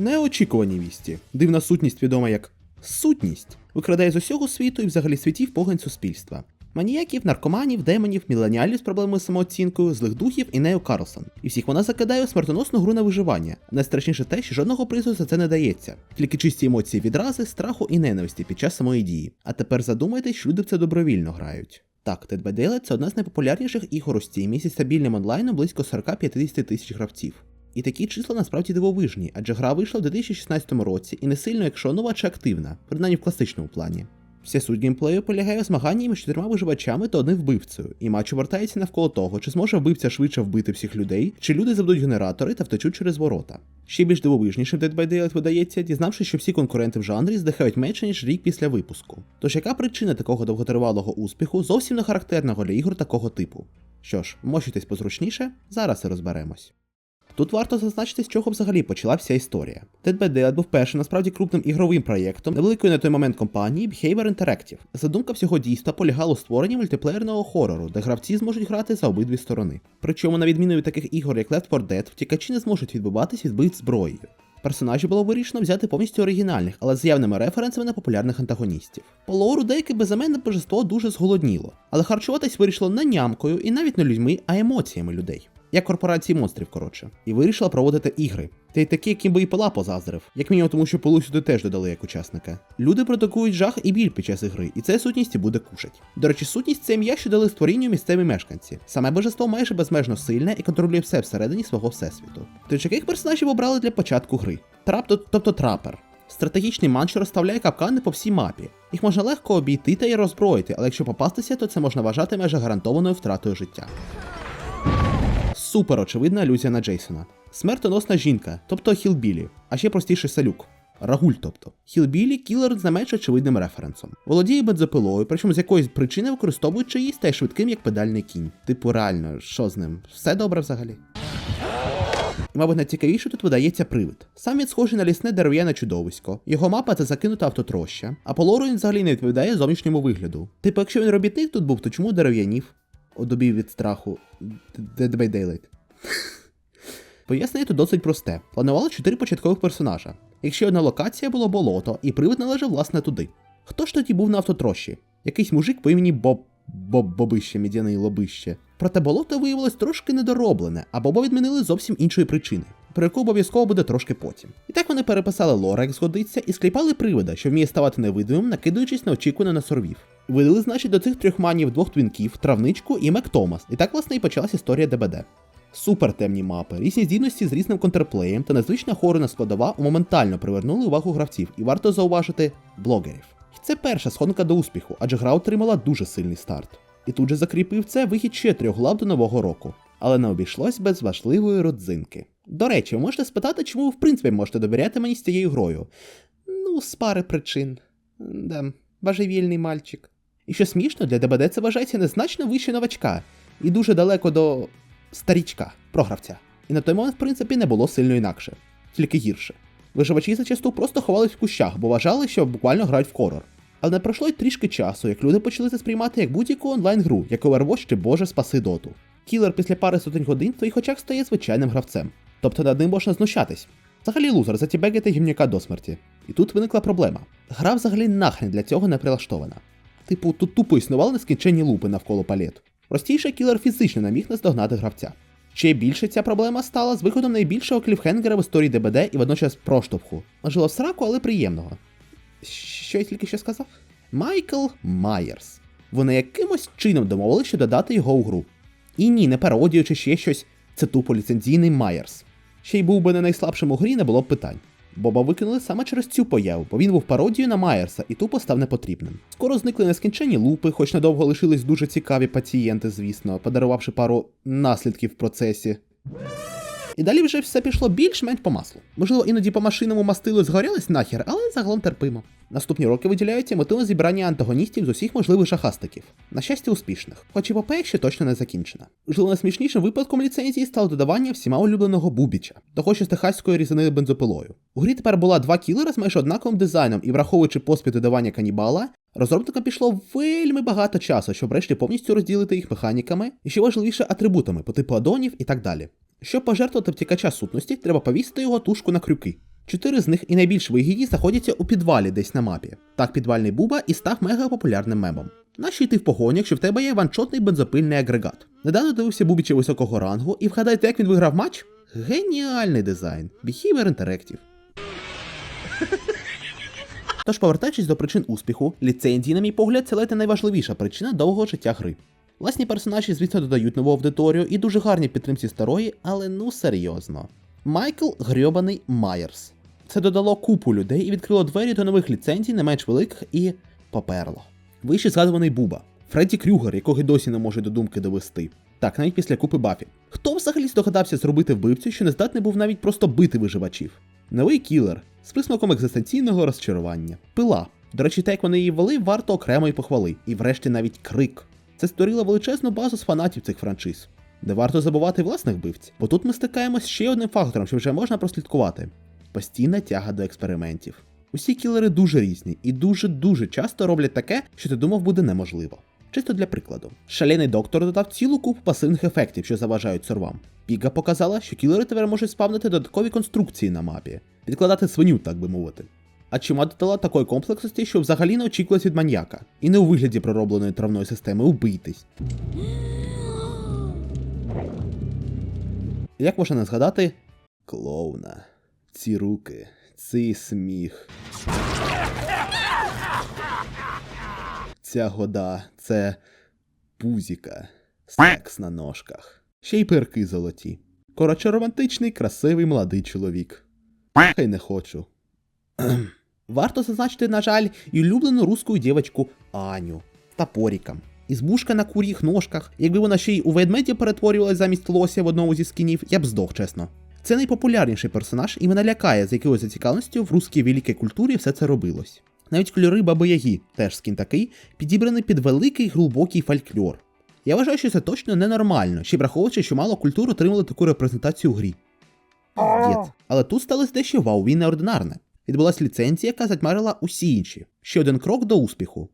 Неочікувані вісті. Дивна сутність відома як сутність викрадає з усього світу і взагалі світів погань суспільства. Маніяків, наркоманів, демонів, міленіалів з проблемою самооцінкою, злих духів і Нео Карлсон. І всіх вона закидає у смертоносну гру на виживання. Найстрашніше те, що жодного призу за це не дається, тільки чисті емоції відрази, страху і ненависті під час самої дії. А тепер задумайтесь, що люди в це добровільно грають. Так, Dead by Daylight – це одна з найпопулярніших ігор у Steam зі стабільним онлайном близько 40-50 тисяч гравців. І такі числа насправді дивовижні, адже гра вийшла в 2016 році і не сильно, якщо нова чи активна, принаймні в класичному плані. Вся суть геймплею полягає у змаганні між чотирма виживачами та одним вбивцею, і матч обертається навколо того, чи зможе вбивця швидше вбити всіх людей, чи люди заведуть генератори та втечуть через ворота. Ще більш дивовижнішим Dead by Daylight видається, дізнавшись, що всі конкуренти в жанрі здихають менше ніж рік після випуску. Тож яка причина такого довготривалого успіху, зовсім не характерного для ігор такого типу? Що ж, мощитесь позручніше, зараз і розберемось. Тут варто зазначити, з чого взагалі почала вся історія. Daylight був першим насправді крупним ігровим проєктом невеликої на той момент компанії Behavior Interactive. Задумка всього дійства полягала у створенні мультиплеєрного хорору, де гравці зможуть грати за обидві сторони. Причому, на відміну від таких ігор, як Left 4 Dead, втікачі не зможуть відбиватись від бит зброєю. Персонажів було вирішено взяти повністю оригінальних, але з явними референсами на популярних антагоністів. По лору деяке безіменне божество дуже зголодніло, але харчуватись вирішило не нямкою і навіть не людьми, а емоціями людей. Як корпорації монстрів, коротше, і вирішила проводити ігри. Та й такі, яким би і Пила позаздрив, як мінімум тому, що Пилу сюди теж додали як учасника. Люди продукують жах і біль під час ігри, і це сутність і буде кушать. До речі, сутність це ім'я, що дали створінню місцеві мешканці. Саме божество майже безмежно сильне і контролює все всередині свого всесвіту. Тож яких персонажів обрали для початку гри? Трап, тобто трапер. Стратегічний ман, розставляє капкани по всій мапі. Їх можна легко обійти та й роззброїти, але якщо попастися, то це можна вважати майже гарантованою втратою життя. Супер очевидна алюзія на Джейсона. Смертоносна жінка, тобто Хілбілі, а ще простіше салюк. Рагуль, тобто. Хілбілі кілер з не очевидним референсом. Володіє бензопилою, причому з якоїсь причини використовуючи її стає швидким як педальний кінь. Типу, реально, що з ним? Все добре взагалі. І, мабуть, найцікавіше тут видається привид. Сам він схожий на лісне дерев'яне чудовисько. Його мапа це закинута автотроща, а по лору він взагалі не відповідає зовнішньому вигляду. Типу, якщо він робітник тут був, то чому дерев'янів? Одобів від страху. Dead by Daylight. Пояснення тут досить просте. Планували чотири початкових персонажа. Якщо одна локація було болото, і привид належав власне туди. Хто ж тоді був на автотрощі? Якийсь мужик по імені Боб. Боб Бобище, мідяний лобище. Проте болото виявилось трошки недороблене, а Боба відмінили зовсім іншої причини, про яку обов'язково буде трошки потім. І так вони переписали лора, як згодиться, і скліпали привида, що вміє ставати невидимим, накидуючись на очікуване на сорвів. Видали, значить, до цих трьох манів двох твінків, травничку і Мек Томас. І так, власне, і почалась історія ДБД. Супер темні мапи, різні здібності з різним контрплеєм та незвична хорена складова моментально привернули увагу гравців, і варто зауважити блогерів. І це перша сходинка до успіху, адже гра отримала дуже сильний старт. І тут же закріпив це вихід ще трьох глав до нового року. Але не обійшлось без важливої родзинки. До речі, ви можете спитати, чому ви в принципі можете довіряти мені з цією грою? Ну, з пари причин. Да, божевільний мальчик. І що смішно, для ДБД це вважається незначно вище новачка, і дуже далеко до старічка, програвця. І на той момент, в принципі, не було сильно інакше, тільки гірше. Виживачі зачасту просто ховались в кущах, бо вважали, що буквально грають в хорор. Але не пройшло й трішки часу, як люди почали це сприймати як будь-яку онлайн-гру, як Overwatch чи Боже спаси доту. Кілер після пари сотень годин в твоїх очах стає звичайним гравцем. Тобто над ним можна знущатись. Взагалі лузер, затібегати гімняка до смерті. І тут виникла проблема. Гра взагалі нахрен для цього не прилаштована. Типу, тут тупо існували нескінченні лупи навколо палет. Простіше кілер фізично не міг наздогнати гравця. Ще більше ця проблема стала з виходом найбільшого кліфхенгера в історії ДБД і водночас проштовху. Можливо, сраку, але приємного. Що я тільки що сказав? Майкл Майерс. Вони якимось чином домовилися, що додати його у гру. І ні, не пародію чи ще щось, це тупо ліцензійний Майерс. Ще й був би не найслабшим у грі, не було б питань. Боба викинули саме через цю появу, бо він був пародією на Майерса і тупо став непотрібним. Скоро зникли нескінченні лупи, хоч надовго лишились дуже цікаві пацієнти, звісно, подарувавши пару наслідків в процесі. І далі вже все пішло більш-менш по маслу. Можливо, іноді по машинному мастилу згорялись нахер, але загалом терпимо. Наступні роки виділяються метою зібрання антагоністів з усіх можливих шахастиків. На щастя, успішних, хоч і ПП ще точно не закінчена. Можливо, найсмішнішим випадком ліцензії стало додавання всіма улюбленого Бубіча, того що з техаської різанини бензопилою. У грі тепер була два кілера з майже однаковим дизайном, і враховуючи поспіль додавання канібала, розробникам пішло вельми багато часу, щоб врешті повністю розділити їх механіками і ще важливіше атрибутами по типу адонів і так далі. Щоб пожертвувати втікача сутності, треба повісити його тушку на крюки. Чотири з них і найбільш вигідні знаходяться у підвалі десь на мапі. Так підвальний Буба і став мега популярним мемом. Нащо йти в погоню, якщо в тебе є ваншотний бензопильний агрегат? Недавно дивився Бубіча високого рангу, і вгадайте, як він виграв матч? Геніальний дизайн. Behavior Interactive. Тож, повертаючись до причин успіху, ліцензії, на мій погляд, це ледь найважливіша причина довгого життя гри. Власні персонажі, звісно, додають нову аудиторію і дуже гарні підтримці старої, але ну серйозно. Майкл грьобаний Майерс. Це додало купу людей і відкрило двері до нових ліцензій, не менш великих, і поперло. Вище згадуваний Буба, Фредді Крюгер, якого й досі не може до думки довести. Так, навіть після купи Бафі. Хто взагалі здогадався зробити вбивцю, що не здатний був навіть просто бити виживачів? Новий кілер з присмаком екзистенційного розчарування. Пила. До речі, те, як вони її ввели, варто окремої похвали, і врешті навіть крик. Це створило величезну базу з фанатів цих франшиз. Не варто забувати власних вбивць, бо тут ми стикаємось ще одним фактором, що вже можна прослідкувати: постійна тяга до експериментів. Усі кілери дуже різні і дуже-дуже часто роблять таке, що ти думав буде неможливо. Чисто для прикладу, шалений доктор додав цілу купу пасивних ефектів, що заважають сорвам. Піга показала, що кілери тепер можуть спавнити додаткові конструкції на мапі, підкладати свиню, так би мовити. А чима додала такої комплексності, що взагалі не очікувалось від маньяка, і не у вигляді проробленої травної системи убийтесь. Як можна не згадати? Клоуна. Ці руки, цей сміх. Ця года це пузіка, секс на ножках, ще й перки золоті. Коротше, романтичний, красивий молодий чоловік. Хай не хочу. Варто зазначити, на жаль, і улюблену русську дівочку Аню з топориком. Ізбушка на кур'їх ножках. Якби вона ще й у ведмеді перетворювалась замість лося в одному зі скінів, я б здох, чесно. Це найпопулярніший персонаж, і мене лякає, з якою зацікавленістю в русській великій культурі все це робилось. Навіть кольори Баби Яги, теж скін такий, підібраний під великий глибокий фольклор. Я вважаю, що це точно ненормально, ще враховуючи, що мало культур отримали таку репрезентацію в грі. Піздець. Але тут сталося дещо вау, він неординарне. Відбулась ліцензія, яка затьмарила усі інші. Ще один крок до успіху.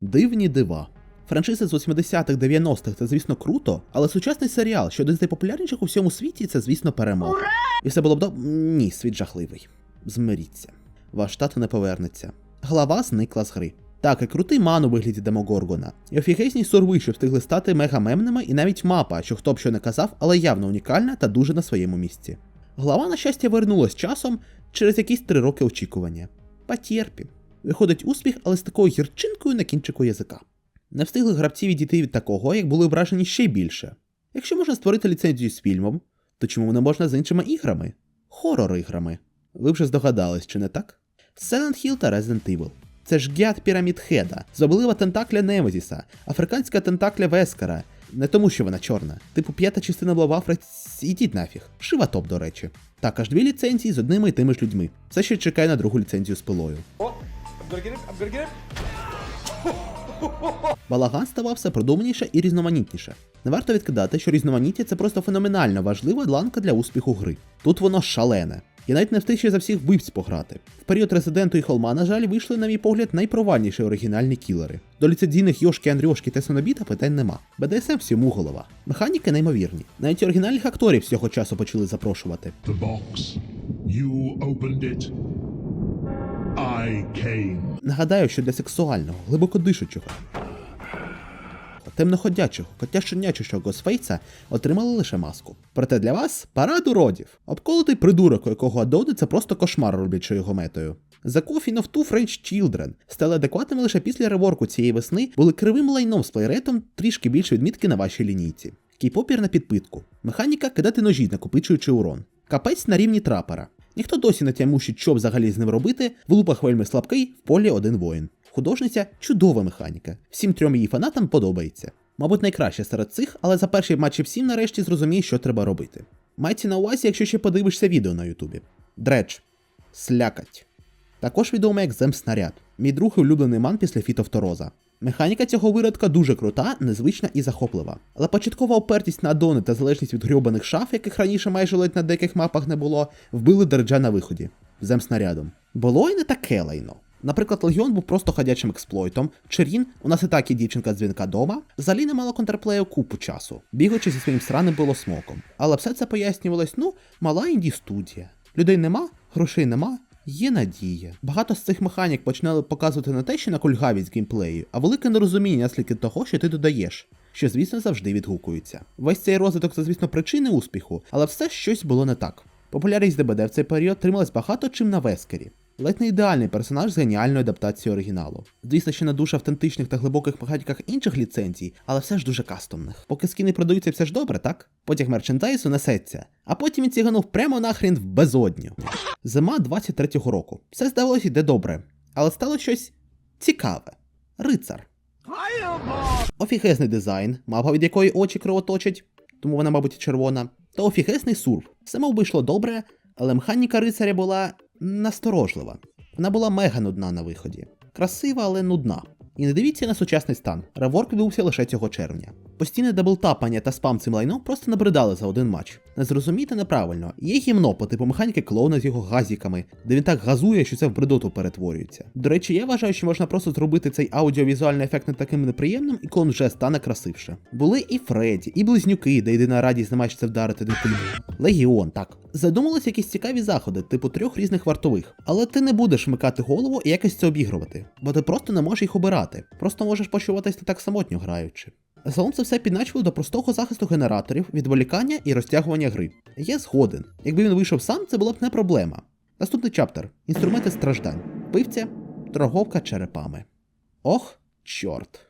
Дивні дива. Франшизи з 80-х 90-х це, звісно, круто, але сучасний серіал, що один з найпопулярніших у всьому світі, це, звісно, перемога. І все було б доб... Ні, світ жахливий. Змиріться. Ваш тато не повернеться. Глава зникла з гри. Так, і крутий ман у вигляді Демогоргона. І офігезні сурви, що встигли стати мегамемними, і навіть мапа, що хто б що не казав, але явно унікальна та дуже на своєму місці. Глава, на щастя, вернулась часом через якісь три роки очікування. Потерпі. Виходить успіх, але з такою гірчинкою на кінчику язика. Не встигли гравці відійти від такого, як були вражені ще більше. Якщо можна створити ліцензію з фільмом, то чому не можна з іншими іграми? Хорор-іграми. Ви вже здогадались, чи не так? Silent Hill та Resident Evil. Це ж гіат Пірамід Хеда, зоблива тентакля Немезіса, африканська тентакля Вескара. Не тому, що вона чорна. Типу п'ята частина була в Африці. Ідіть нафіг. Шива топ, до речі. Так, аж дві ліцензії з одними і тими ж людьми. Все ще чекає на другу ліцензію з пилою. Oh, Балаган ставав все продуманіше і різноманітніше. Не варто відкидати, що різноманіття це просто феноменально важлива ланка для успіху гри. Тут воно шалене. Я навіть не встиг ще за всіх вбивць пограти. В період резиденту і холма, на жаль, вийшли, на мій погляд, найпровальніші оригінальні кілери. До ліцензійних Йошки, Андрюшки та Сонобіта питань нема. БДСМ всьому голова. Механіки неймовірні. Навіть оригінальних акторів з цього часу почали запрошувати. The box. You opened it. I came. Нагадаю, що для сексуального, глибокодишучого, темноходячого, котященячого Госфейса отримали лише маску. Проте для вас парад уродів. Обколотий придурок, у якого Адоди це просто кошмар роблячи його метою. The Coffin of Two French Children стали адекватними лише після реворку цієї весни, були кривим лайном з плейрейтом трішки більше відмітки на вашій лінійці. Кейпопір на підпитку. Механіка кидати ножі, накопичуючи урон. Капець на рівні трапера. Ніхто досі не тямущить, що взагалі з ним робити, в лупах вельми слабкий, в полі один воїн. Художниця чудова механіка. Всім трьом її фанатам подобається. Мабуть, найкраще серед цих, але за перший матч всім нарешті зрозуміє, що треба робити. Майте на увазі, якщо ще подивишся відео на Ютубі. Дредж. Слякать. Також відомий як Зем Снаряд, мій друг і улюблений ман після Фітовтороза. Механіка цього виродка дуже крута, незвична і захоплива. Але початкова опертість на адони та залежність від грьобаних шаф, яких раніше майже ледь на деяких мапах не було, вбили Дерджа на виході Зем снарядом. Було й не таке лайно. Наприклад, Легіон був просто ходячим експлойтом, Черін, у нас і так є дівчинка дзвінка дома, взагалі не мала контрплею купу часу, бігаючи зі своїм сраним було смоком. Але все це пояснювалось, ну, мала інді студія. Людей нема, Грошей нема, є надія. Багато з цих механік починали показувати не те, що на кульгавість геймплею, а велике нерозуміння наслідки того, що ти додаєш. Що, звісно, завжди відгукується. Весь цей розвиток це, звісно, причини успіху, але все щось було не так. Популярність ДБД в цей період трималась багато чим на Вескері. Ледь не ідеальний персонаж з геніальною адаптацією оригіналу. Звісно, що на дуже автентичних та глибоких механіках інших ліцензій, але все ж дуже кастомних. Поки скіни продаються, все ж добре, так? Потяг мерчендайзу несеться, а потім він ціганув прямо нахрін в безодню. Зима 23-го року. Все здавалося йде добре, але стало щось цікаве. Рицар. Офігезний дизайн, мапа, від якої очі кровоточать, тому вона, мабуть, червона, та офігезний сурв. Все мов би йшло добре, але механіка рицаря була насторожлива. Вона була мега нудна на виході. Красива, але нудна. І не дивіться на сучасний стан. Реворк відбувся лише цього червня. Постійне даблтапання та спам цим лайном просто набридали за один матч. Не зрозумійте неправильно, є гімно по типу механіки клоуна з його газіками, де він так газує, що це в бредоту перетворюється. До речі, я вважаю, що можна просто зробити цей аудіовізуальний ефект не таким неприємним, і клоун вже стане красивше. Були і Фредді, і близнюки, де єдина радість намагається вдарити до кульму. Легіон, так. Задумались якісь цікаві заходи, типу трьох різних вартових. Але ти не будеш вмикати голову і якось це обігрувати, бо ти просто не можеш їх обирати. Просто можеш почуватись не так самотньо граючи. Загалом це все підначило до простого захисту генераторів, відволікання і розтягування гри. Я згоден. Якби він вийшов сам, це була б не проблема. Наступний чаптер інструменти страждань. Пивця, торговка черепами. Ох, чорт.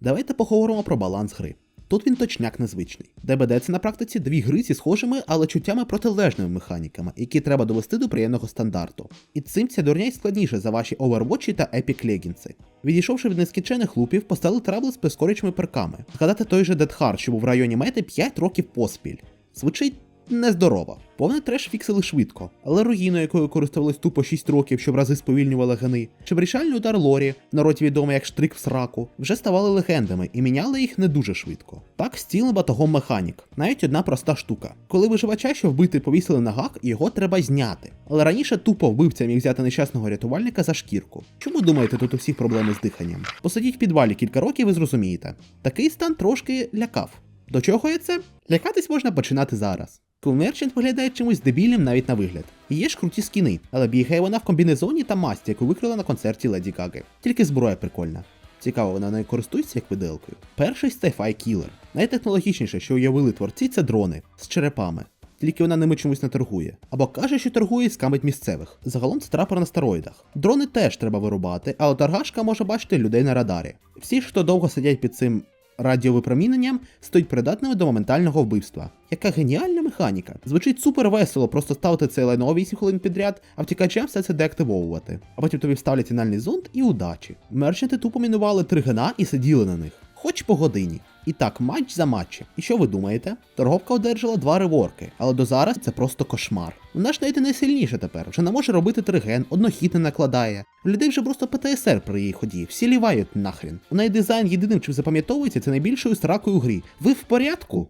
Давайте поговоримо про баланс гри. Тут він точняк незвичний. ДБД це на практиці дві гри зі схожими, але чуттями протилежними механіками, які треба довести до приємного стандарту. І цим ця дурня й складніше за ваші Overwatch та Epic Legends. Відійшовши від нескінчених лупів, поставили трабли з прискорючими перками. Згадати той же Дедхар, що був в районі мети 5 років поспіль. Звучить нездорово. Повний треш фіксили швидко, але руїною, якою користувались тупо 6 років, щоб рази сповільнювали гани, чи вирішальний удар Лорі, в народі відомий як штрик в сраку, вже ставали легендами і міняли їх не дуже швидко. Так стіл батогом механік, навіть одна проста штука. Коли виживача, що вбити повісили на гак, його треба зняти. Але раніше тупо вбивця міг взяти нещасного рятувальника за шкірку. Чому думаєте, тут у проблеми з диханням? Посидіть в підвалі кілька років і зрозумієте. Такий стан трошки лякав. До чого я це? Лякатись можна починати зараз. Merchant виглядає чимось дебільним навіть на вигляд. Є ж круті скіни, але бігає вона в комбінезоні та масті, яку викрила на концерті Леді Гаги. Тільки зброя прикольна. Цікаво, вона нею користується як виделкою. Перший Sci-Fi Killer. Найтехнологічніше, що уявили творці, це дрони з черепами. Тільки вона ними чомусь не торгує. Або каже, що торгує і скамить місцевих. Загалом це трапер на стероїдах. Дрони теж треба вирубати, але торгашка може бачити людей на радарі. Всі, хто довго сидять під цим радіовипроміненням, стають придатними до моментального вбивства. Яка геніальна механіка! Звучить супер весело, просто ставити цей лайно 8 хвилин підряд, а втікачам все це деактивовувати. А потім тобі вставлять фінальний зонд і удачі. Мерчанти тупо мінували три гена і сиділи на них. Хоч по годині. І так, матч за матчем. І що ви думаєте? Торговка одержала два реворки, але до зараз це просто кошмар. Вона ж навіть найсильніша тепер, вже не може робити триген, однохід не накладає. У людей вже просто ПТСР при її ході, всі лівають нахрін. У неї дизайн єдиним, чим запам'ятовується, це найбільшою сракою у грі. Ви в порядку?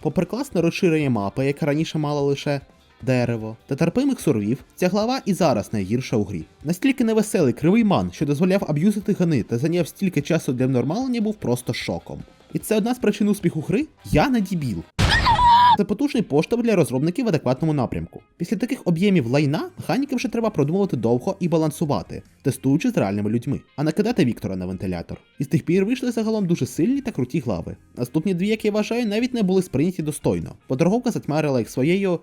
Попри класне розширення мапи, яка раніше мала лише дерево та терпимих сурвів, ця глава і зараз найгірша у грі. Настільки невеселий кривий ман, що дозволяв аб'юзити гани та зайняв стільки часу для внормалення, був просто шоком. І це одна з причин успіху гри? Я не дібіл. Це потужний поштовх для розробників в адекватному напрямку. Після таких об'ємів лайна механіки вже треба продумувати довго і балансувати, тестуючи з реальними людьми, а не кидати Віктора на вентилятор. І з тих пір вийшли загалом дуже сильні та круті глави. Наступні дві, як я вважаю, навіть не були сприйняті достойно, бо торговка затьмарила їх своєю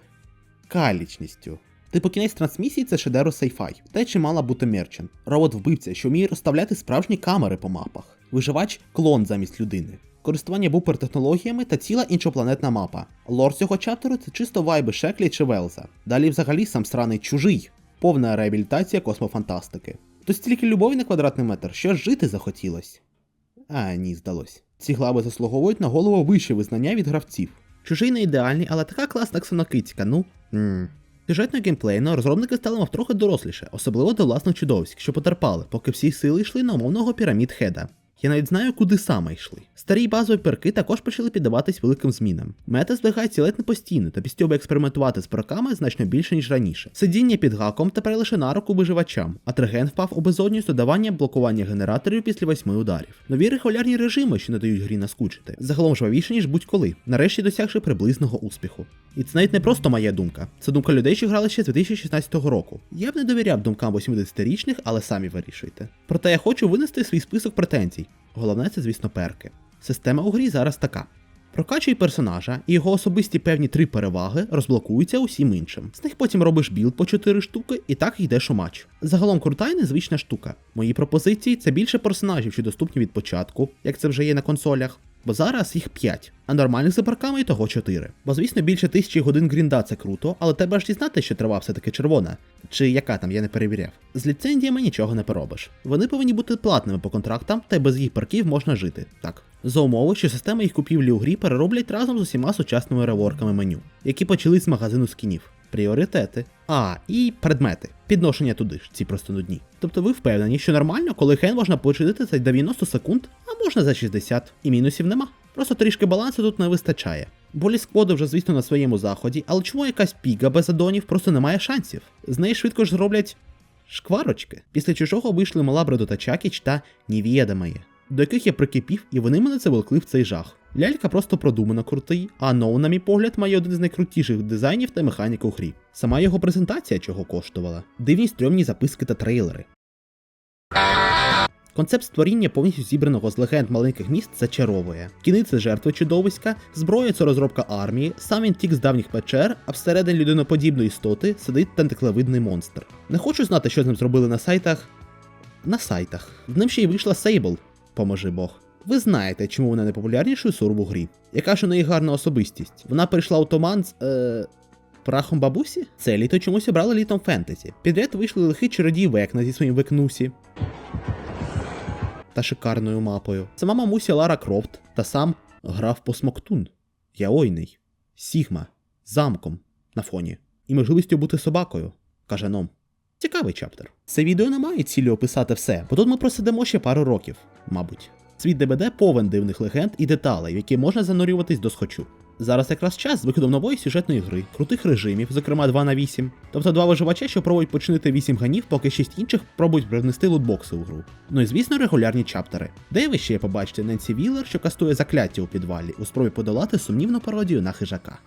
калічністю. Типу кінець трансмісії це шедевр sci-fi, те чи мала бути мерчен. Робот вбивця, що вміє розставляти справжні камери по мапах. Виживач клон замість людини. Користування бупер технологіями та ціла іншопланетна мапа. Лор цього чаптеру це чисто вайби Шеклі чи Велза. Далі взагалі сам сраний чужий, повна реабілітація космофантастики. Тут стільки любові на квадратний метр, що жити захотілось. А, ні, здалось. Ці глави заслуговують на голову вище визнання від гравців. Чужий не ідеальний, але така класна ксенокицька, ну. Ммм. Сюжетно геймплейно розробники стали мав трохи доросліше, особливо до власних чудовиськ, що потерпали, поки всі сили йшли на умовного пірамід Хеда. Я навіть знаю, куди саме йшли. Старі базові перки також почали піддаватись великим змінам. Мета зберігається ледь не постійно та пістьоби експериментувати з перками значно більше, ніж раніше. Сидіння під гаком тепер лише на руку виживачам, а треген впав у безодню з додаванням блокування генераторів після восьми ударів. Нові регулярні режими, що не дають грі наскучити, загалом жвавіше, ніж будь-коли, нарешті досягши приблизного успіху. І це навіть не просто моя думка, це думка людей, що грали ще з 2016 року. Я б не довіряв думкам 80-річних, але самі вирішуйте. Проте я хочу винести свій список претензій. Головне це, звісно, перки. Система у грі зараз така. Прокачуй персонажа, і його особисті певні три переваги розблокуються усім іншим. З них потім робиш білд по 4 штуки і так йдеш у матч. Загалом крута і незвична штука. Мої пропозиції це більше персонажів, що доступні від початку, як це вже є на консолях. Бо зараз їх 5, а нормальних за парками і того 4. Бо звісно, більше тисячі годин грінда це круто, але треба ж дізнати, що трава все-таки червона. Чи яка там, я не перевіряв. З ліцензіями нічого не поробиш. Вони повинні бути платними по контрактам, та й без їх парків можна жити. Так. За умови, що система їх купівлі у грі перероблять разом з усіма сучасними реворками меню, які почались з магазину скінів. Пріоритети. А, і предмети. Підношення туди ж, ці просто нудні. Тобто ви впевнені, що нормально, коли хен можна починити за 90 секунд, а можна за 60, і мінусів нема. Просто трішки балансу тут не вистачає. Болі скводи вже, звісно, на своєму заході, але чому якась піга без адонів просто не має шансів? З неї швидко ж зроблять шкварочки. Після чужого вийшли Малабредо та Чакіч та Нівєдамає, до яких я прикипів, і вони мене завеликли в цей жах. Лялька просто продумано крутий, а Ноу, на мій погляд, має один з найкрутіших дизайнів та механік у грі. Сама його презентація чого коштувала. Дивні стрьомні записки та трейлери. Концепт створіння повністю зібраного з легенд маленьких міст зачаровує. Кіни це жертви чудовиська, зброя це розробка армії, сам він тік з давніх печер, а всередині людиноподібної істоти сидить тентаклевидний монстр. Не хочу знати, що з ним зробили на сайтах. На сайтах. В ним ще й вийшла Сейбл, поможи Бог. Ви знаєте, чому вона найпопулярнішою сурм у грі. Яка ж у неї гарна особистість? Вона прийшла у туман з. Е... Прахом бабусі? Це літо чомусь обрали літом фентезі. Підряд вийшли лихий чародій Векна зі своїм Векнусі та шикарною мапою. Сама мамуся Лара Крофт та сам граф Посмоктун. Яойний, Сігма, замком на фоні і можливістю бути собакою, каже Ном. Цікавий чаптер. Це відео не має цілі описати все, бо тут ми просидимо ще пару років, мабуть. Світ ДБД повен дивних легенд і деталей, в які можна занурюватись до схочу. Зараз якраз час з виходом нової сюжетної гри, крутих режимів, зокрема 2 на 8. Тобто два виживача, що пробують починити 8 ганів, поки 6 інших пробують привнести лутбокси у гру. Ну і звісно, регулярні чаптери. Де ви ще побачите Ненсі Віллер, що кастує закляття у підвалі, у спробі подолати сумнівну пародію на хижака.